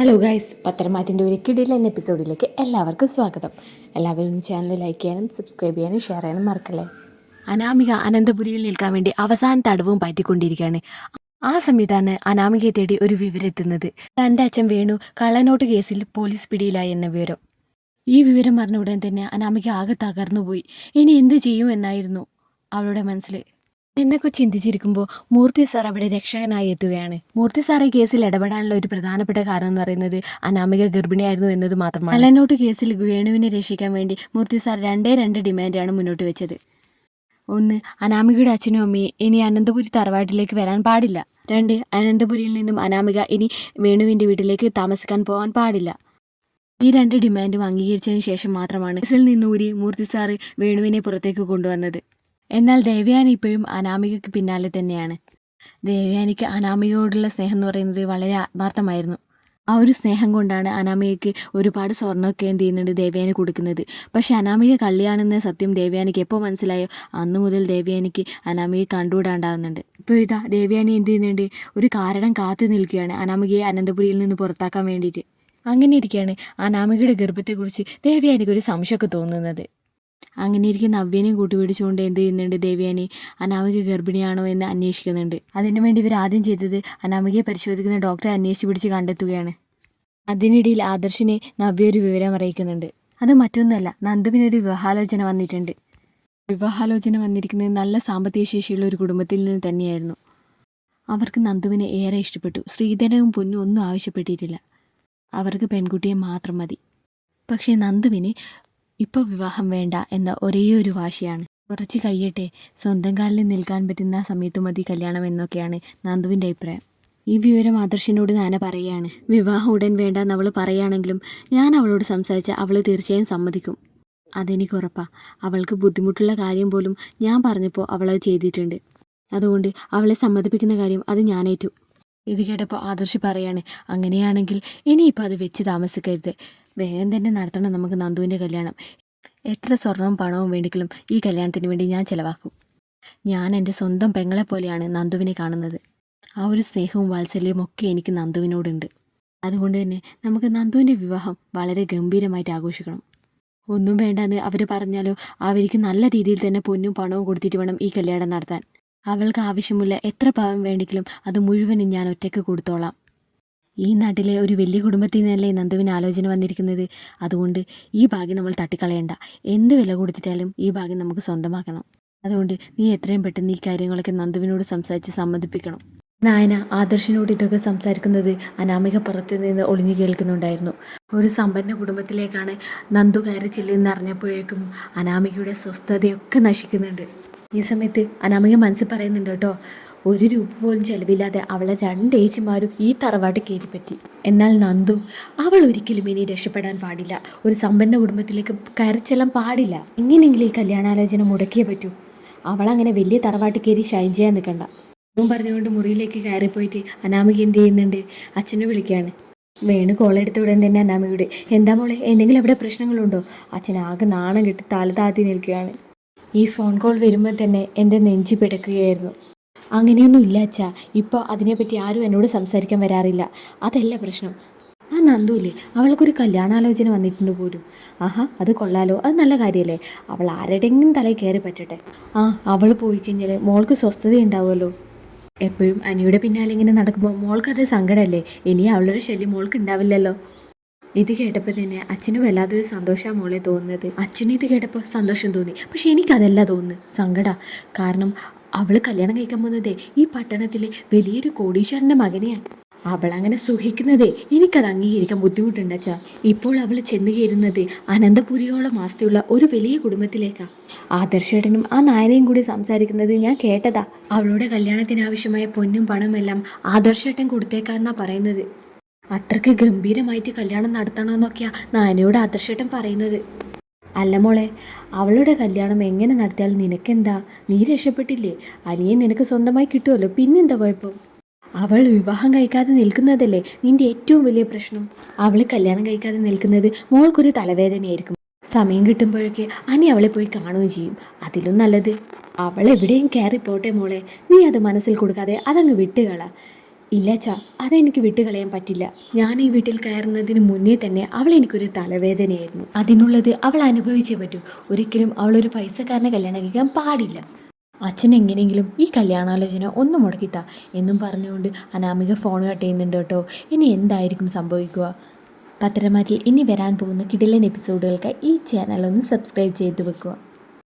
Hello guys പത്രമാറ്റിന്റെ ഒരു കിടിലൻ എപ്പിസോഡിലേക്ക് എല്ലാവർക്കും സ്വാഗതം. എല്ലാവരും ചാനൽ ലൈക്ക് ചെയ്യാനും സബ്സ്ക്രൈബ് ചെയ്യാനും ഷെയർ ചെയ്യാനും മറക്കല്ലേ? അനാമിക അനന്തപുരിയിൽ നിൽക്കാൻ വേണ്ടി അവസാന തടവും പറ്റിക്കൊണ്ടിരിക്കുകയാണ്. ആ സമയത്താണ് അനാമികയെ തേടി ഒരു വിവരം എത്തുന്നത് തന്റെ അച്ഛൻ വേണു കള്ളനോട്ട് കേസിൽ പോലീസ് പിടിയിലായി എന്ന വിവരം. ഈ വിവരം അറിഞ്ഞ ഉടൻ തന്നെ അനാമിക ആകെ തകർന്നുപോയി. ഇനി എന്ത് ചെയ്യും എന്നായിരുന്നു അവളുടെ മനസ്സിൽ എന്നൊക്കെ ചിന്തിച്ചിരിക്കുമ്പോൾ മൂർത്തി സാർ അവിടെ രക്ഷകനായി എത്തുകയാണ്. മൂർത്തി സാർ ഈ കേസിൽ ഇടപെടാനുള്ള ഒരു പ്രധാനപ്പെട്ട കാരണം എന്ന് പറയുന്നത് അനാമിക ഗർഭിണിയായിരുന്നു എന്നത് മാത്രമാണ്. അലനോട്ട് കേസിൽ വേണുവിനെ രക്ഷിക്കാൻ വേണ്ടി മൂർത്തി സാർ രണ്ടേ രണ്ട് ഡിമാൻഡാണ് മുന്നോട്ട് വെച്ചത്. ഒന്ന് അനാമികയുടെ അച്ഛനും അമ്മയും ഇനി അനന്തപുരി തറവാട്ടിലേക്ക് വരാൻ പാടില്ല. രണ്ട് അനന്തപുരിയിൽ നിന്നും അനാമിക ഇനി വേണുവിന്റെ വീട്ടിലേക്ക് താമസിക്കാൻ പോകാൻ പാടില്ല. ഈ രണ്ട് ഡിമാൻഡും അംഗീകരിച്ചതിന് ശേഷം മാത്രമാണ് കേസിൽ നിന്നൂരി മൂർത്തി സാറ് വേണുവിനെ പുറത്തേക്ക് കൊണ്ടുവന്നത്. എന്നാൽ ദേവയാനി ഇപ്പോഴും അനാമികയ്ക്ക് പിന്നാലെ തന്നെയാണ്. ദേവയാനിക്ക് അനാമികയോടുള്ള സ്നേഹം എന്ന് പറയുന്നത് വളരെ ആത്മാർത്ഥമായിരുന്നു. ആ ഒരു സ്നേഹം കൊണ്ടാണ് അനാമികയ്ക്ക് ഒരുപാട് സ്വർണമൊക്കെ എന്ത് ചെയ്യുന്നുണ്ട് ദേവയാനി കൊടുക്കുന്നത്. പക്ഷെ അനാമിക കള്ളിയാണെന്ന സത്യം ദേവയാനിക്ക് എപ്പോൾ മനസ്സിലായോ? അന്നു മുതൽ ദേവയാനിക്ക് അനാമികയെ കണ്ടുകൂടാണ്ടാവുന്നുണ്ട്. ഇപ്പോൾ ഇതാ ദേവയാനി എന്ത് ചെയ്യുന്നുണ്ട്? ഒരു കാരണം കാത്തു നിൽക്കുകയാണ് അനാമികയെ അനന്തപുരിയിൽ നിന്ന് പുറത്താക്കാൻ വേണ്ടിയിട്ട്. അങ്ങനെ ഇരിക്കുകയാണ് അനാമികയുടെ ഗർഭത്തെക്കുറിച്ച് ദേവയാനിക്ക് ഒരു സംശയമൊക്കെ തോന്നുന്നത്. അങ്ങനെ ഇരിക്കുന്ന നവ്യനെയും കൂട്ടുപിടിച്ചുകൊണ്ട് എന്ത് ചെയ്യുന്നുണ്ട് ദേവയാനി അനാമിക ഗർഭിണിയാണോ എന്ന് അന്വേഷിക്കുന്നുണ്ട്. അതിനുവേണ്ടി ഇവർ ആദ്യം ചെയ്തത് അനാമികയെ പരിശോധിക്കുന്ന ഡോക്ടറെ അന്വേഷിച്ച് പിടിച്ച് കണ്ടെത്തുകയാണ്. അതിനിടയിൽ ആദർശിനെ നവ്യ ഒരു വിവരം അറിയിക്കുന്നുണ്ട്. അത് മറ്റൊന്നുമല്ല നന്ദുവിനൊരു വിവാഹാലോചന വന്നിട്ടുണ്ട്. വിവാഹാലോചന വന്നിരിക്കുന്നത് നല്ല സാമ്പത്തിക ശേഷിയുള്ള ഒരു കുടുംബത്തിൽ നിന്ന് തന്നെയായിരുന്നു. അവർക്ക് നന്ദുവിനെ ഏറെ ഇഷ്ടപ്പെട്ടു. ശ്രീധനവും പൊന്നും ഒന്നും ആവശ്യപ്പെട്ടിട്ടില്ല. അവർക്ക് പെൺകുട്ടിയെ മാത്രം മതി. പക്ഷേ നന്ദുവിന് ഇപ്പോൾ വിവാഹം വേണ്ട എന്ന ഒരേയൊരു ഒരു വാശിയാണ്. കുറച്ച് കഴിയട്ടെ. സ്വന്തം കാലിൽ നിൽക്കാൻ പറ്റുന്ന സമയത്ത് മതി കല്യാണം എന്നൊക്കെയാണ് നന്ദുവിന്റെ അഭിപ്രായം. ഈ വിവരം ആദർശിനോട് നാന പറയുകയാണ്. വിവാഹം ഉടൻ വേണ്ട അവൾ പറയുകയാണെങ്കിലും ഞാൻ അവളോട് സംസാരിച്ച അവൾ തീർച്ചയായും സമ്മതിക്കും. അതെനിക്ക് ഉറപ്പാണ് അവൾക്ക് ബുദ്ധിമുട്ടുള്ള കാര്യം പോലും ഞാൻ പറഞ്ഞപ്പോൾ അവൾ അത് ചെയ്തിട്ടുണ്ട്. അതുകൊണ്ട് അവളെ സമ്മതിപ്പിക്കുന്ന കാര്യം അത് ഞാനേറ്റു. ഇത് കേട്ടപ്പോൾ ആദർശി പറയാണ് അങ്ങനെയാണെങ്കിൽ ഇനിയിപ്പോൾ അത് വെച്ച് താമസിക്കരുത്. വേഗം തന്നെ നടത്തണം നമുക്ക് നന്ദുവിന്റെ കല്യാണം. എത്ര സ്വർണവും പണവും വേണ്ടിക്കലും ഈ കല്യാണത്തിന് വേണ്ടി ഞാൻ ചിലവാക്കും. ഞാൻ എന്റെ സ്വന്തം പെങ്ങളെ പോലെയാണ് നന്ദുവിനെ കാണുന്നത്. ആ ഒരു സ്നേഹവും വാത്സല്യവും ഒക്കെ എനിക്ക് നന്ദുവിനോടുണ്ട്. അതുകൊണ്ട് തന്നെ നമുക്ക് നന്ദുവിന്റെ വിവാഹം വളരെ ഗംഭീരമായിട്ട് ആഘോഷിക്കണം. ഒന്നും വേണ്ടെന്ന് അവർ പറഞ്ഞാലോ അവർക്ക് നല്ല രീതിയിൽ തന്നെ പൊന്നും പണവും കൊടുത്തിട്ട് വേണം ഈ കല്യാണം നടത്താൻ. അവൾക്ക് ആവശ്യമുള്ള എത്ര പാവം വേണ്ടെങ്കിലും അത് മുഴുവനും ഞാൻ ഒറ്റയ്ക്ക് കൊടുത്തോളാം. ഈ നാട്ടിലെ ഒരു വലിയ കുടുംബത്തിൽ നിന്നല്ലേ നന്ദുവിന് ആലോചന വന്നിരിക്കുന്നത്? അതുകൊണ്ട് ഈ ഭാഗ്യം നമ്മൾ തട്ടിക്കളയണ്ട. എന്ത് വില കൊടുത്തിട്ടാലും ഈ ഭാഗ്യം നമുക്ക് സ്വന്തമാക്കണം. അതുകൊണ്ട് നീ എത്രയും പെട്ടെന്ന് ഈ കാര്യങ്ങളൊക്കെ നന്ദുവിനോട് സംസാരിച്ച് സമ്മതിപ്പിക്കണം. നായന ആദർശിനോട് ഇതൊക്കെ സംസാരിക്കുന്നത് അനാമിക പുറത്തു നിന്ന് ഒളിഞ്ഞു കേൾക്കുന്നുണ്ടായിരുന്നു. ഒരു സമ്പന്ന കുടുംബത്തിലേക്കാണ് നന്ദു കയറി ചെല്ലുന്ന അറിഞ്ഞപ്പോഴേക്കും അനാമികയുടെ സ്വസ്ഥതയൊക്കെ നശിക്കുന്നുണ്ട്. ഈ സമയത്ത് അനാമിക മനസ്സിൽ പറയുന്നുണ്ട് കേട്ടോ ഒരു രൂപ പോലും ചെലവില്ലാതെ അവളെ രണ്ട് ഏച്ചിമാരും ഈ തറവാട്ട് കയറിപ്പറ്റി എന്നാൽ നന്ദു അവൾ ഒരിക്കലും ഇനി രക്ഷപ്പെടാൻ പാടില്ല. ഒരു സമ്പന്ന കുടുംബത്തിലേക്ക് കരച്ചെല്ലാം പാടില്ല. എങ്ങനെയെങ്കിലും ഈ കല്യാണാലോചന മുടക്കിയേ പറ്റൂ. അവളങ്ങനെ വലിയ തറവാട്ട് കയറി ഷൈൻ ചെയ്യാൻ നിൽക്കണ്ട. അതും പറഞ്ഞുകൊണ്ട് മുറിയിലേക്ക് കയറിപ്പോയിട്ട് അനാമിക എന്ത് ചെയ്യുന്നുണ്ട്? അച്ഛനെ വിളിക്കുകയാണ്. വേണു കോളെടുത്ത ഉടൻ തന്നെ അനാമികയുടെ എന്താ മോളെ എന്തെങ്കിലും അവിടെ പ്രശ്നങ്ങളുണ്ടോ? അച്ഛൻ ആകെ നാണം കെട്ടി തല താത്തി നിൽക്കുകയാണ്. ഈ ഫോൺ കോൾ വരുമ്പോൾ തന്നെ എന്റെ നെഞ്ചി പിടക്കുകയായിരുന്നു. അങ്ങനെയൊന്നും ഇല്ല അച്ഛാ. ഇപ്പോൾ അതിനെപ്പറ്റി ആരും എന്നോട് സംസാരിക്കാൻ വരാറില്ല. അതല്ല പ്രശ്നം. ആ നന്ദുല്ലേ അവൾക്കൊരു കല്യാണാലോചന വന്നിട്ടുണ്ട് പോലും. ആഹാ അത് കൊള്ളാലോ. അത് നല്ല കാര്യമല്ലേ അവൾ ആരുടെയെങ്കിലും തലയിൽ കയറി പറ്റട്ടെ. ആ അവൾ പോയി കഴിഞ്ഞാൽ മോൾക്ക് സ്വസ്ഥത ഉണ്ടാവുമല്ലോ. എപ്പോഴും അനിയുടെ പിന്നാലെ ഇങ്ങനെ നടക്കുമ്പോൾ മോൾക്കത് സങ്കടമല്ലേ ഇനി അവളുടെ ശല്യം മോൾക്ക് ഉണ്ടാവില്ലല്ലോ. ഇത് കേട്ടപ്പോൾ തന്നെ അച്ഛന് വല്ലാത്തൊരു സന്തോഷമാണ് മോളെ തോന്നുന്നത്. അച്ഛന് ഇത് കേട്ടപ്പോൾ സന്തോഷം തോന്നി. പക്ഷെ എനിക്കതല്ല തോന്നുന്നു സങ്കട. കാരണം അവൾ കല്യാണം കഴിക്കാൻ പോകുന്നതേ ഈ പട്ടണത്തിലെ വലിയൊരു കോടീശ്വരന്റെ മകനെയാണ് അവൾ അങ്ങനെ സുഖിക്കുന്നതേ എനിക്കത് അംഗീകരിക്കാൻ ബുദ്ധിമുട്ടുണ്ടച്ചാ. ഇപ്പോൾ അവൾ ചെന്ന് കയറുന്നത് അനന്തപുരിയോളം ആസ്തിയുള്ള ഒരു വലിയ കുടുംബത്തിലേക്കാണ് ആദർശേട്ടനും ആ നായനയും കൂടി സംസാരിക്കുന്നത് ഞാൻ കേട്ടതാ. അവളുടെ കല്യാണത്തിനാവശ്യമായ പൊന്നും പണമെല്ലാം ആദർശേട്ടൻ കൊടുത്തേക്കാന്നാ പറയുന്നത്. അത്രയ്ക്ക് ഗംഭീരമായിട്ട് കല്യാണം നടത്തണമെന്നൊക്കെയാ നായനയോട് ആദർശേട്ടൻ പറയുന്നത്. അല്ല മോളെ അവളുടെ കല്യാണം എങ്ങനെ നടത്തിയാൽ നിനക്കെന്താ? നീ രക്ഷപ്പെട്ടില്ലേ? അനിയെ നിനക്ക് സ്വന്തമായി കിട്ടുമല്ലോ പിന്നെന്താ കുഴപ്പം? അവൾ വിവാഹം കഴിക്കാതെ നിൽക്കുന്നതല്ലേ നിന്റെ ഏറ്റവും വലിയ പ്രശ്നം? അവൾ കല്യാണം കഴിക്കാതെ നിൽക്കുന്നത് മോൾക്കൊരു തലവേദനയായിരിക്കും. സമയം കിട്ടുമ്പോഴൊക്കെ അനി അവളെ പോയി കാണുകയും ചെയ്യും. അതിലും നല്ലത്. അവൾ എവിടെയും കയറി പോട്ടെ മോളെ. നീ അത് മനസ്സിൽ കൊടുക്കാതെ അതങ്ങ് വിട്ടുകള. ഇല്ല ച അതെനിക്ക് വിട്ടുകളയാൻ പറ്റില്ല. ഞാൻ ഈ വീട്ടിൽ കയറുന്നതിന് മുന്നേ തന്നെ അവൾ എനിക്കൊരു തലവേദനയായിരുന്നു. അതിനുള്ളത് അവൾ അനുഭവിച്ചേ പറ്റൂ. ഒരിക്കലും ഒരു പൈസക്കാരനെ കല്യാണം കഴിക്കാൻ പാടില്ല. അച്ഛൻ എങ്ങനെയെങ്കിലും ഈ കല്യാണാലോചന ഒന്ന് മുടക്കിത്താ എന്നും പറഞ്ഞുകൊണ്ട് അനാമിക ഫോൺ കട്ട് ചെയ്യുന്നുണ്ട് കേട്ടോ. ഇനി എന്തായിരിക്കും സംഭവിക്കുക? പത്തരമാറ്റിൽ ഇനി വരാൻ പോകുന്ന കിടിലൻ എപ്പിസോഡുകൾക്ക് ഈ ചാനൽ ഒന്ന് സബ്സ്ക്രൈബ് ചെയ്ത് വെക്കുക.